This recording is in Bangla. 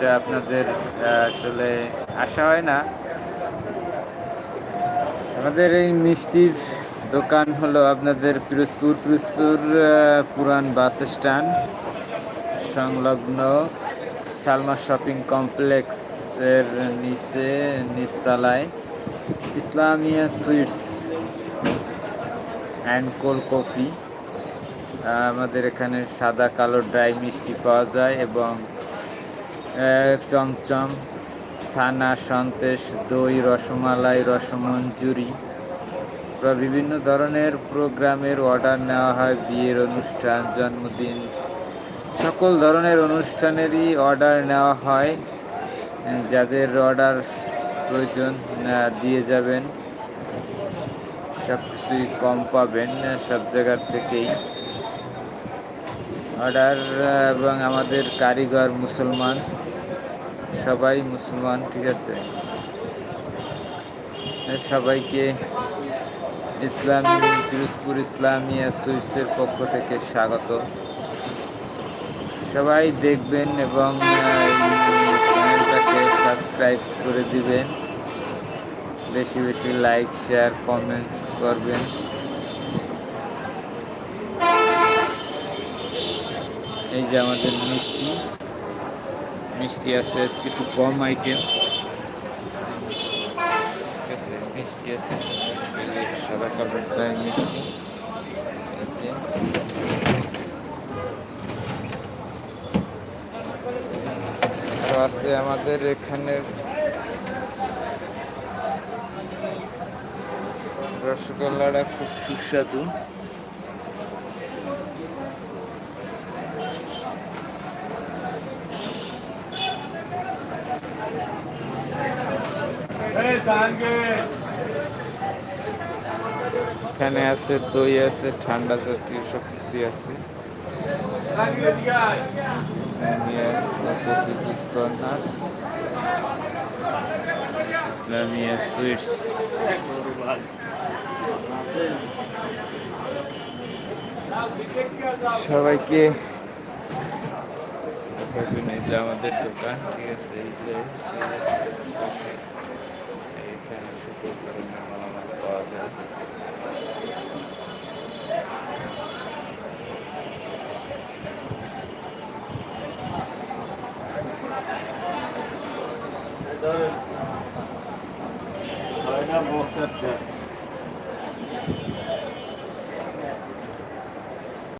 জিনিসটা আপনাদের আসলে আশা হয় না। আমাদের এই মিষ্টির দোকান হলো আপনাদের পিরোজপুর পিরোজপুর পুরান বাস স্ট্যান্ড, সংলগ্ন সালমা শপিং কমপ্লেক্স এর নিচে, নিচতলায় Islamia sweets and cold coffee. আমাদের এখানে সাদা কালো ড্রাই মিষ্টি পাওয়া যায় এবং চমচম ছানা সন্দেশ দই, রসমালাই, রসমঞ্জুরি। বা বিভিন্ন ধরনের প্রোগ্রামের অর্ডার নেওয়া হয়, বিয়ের অনুষ্ঠান, জন্মদিন, সকল ধরনের অনুষ্ঠানেরই অর্ডার নেওয়া হয়। যাদের অর্ডার প্রয়োজন দিয়ে যাবেন। সব কিছুই কম পাবেন, সব জায়গার থেকেই। অর্ডার এবং আমাদের কারিগর মুসলমান। সবাই মুসলমান, ঠিক আছে? সবাইকে ইসলামী, পিরোজপুর ইসলামিয়া সুইটসের পক্ষ থেকে স্বাগত। সবাই দেখবেন এবং চ্যানেলটাকে সাবস্ক্রাইব করে দিবেন। বেশি বেশি লাইক, শেয়ার, কমেন্টস করবেন। এই যে আমাদের মিষ্টি। মিষ্টি আছে, আজকে একটু কম আইটেম মিষ্টি আছে, সাদা মিষ্টি। আছে আমাদের এখানে রসগোল্লাটা খুব সুস্বাদু। এখানে আছে দই আছে ঠান্ডা জাতীয় সব কিছুই আছে ইসলামিয়া সুইটস। সবাইকে আমাদের দোকান ঠিক আছে এই যে এইখানে সকল ধরনের মালামাল পাওয়া যায় Aynen boksat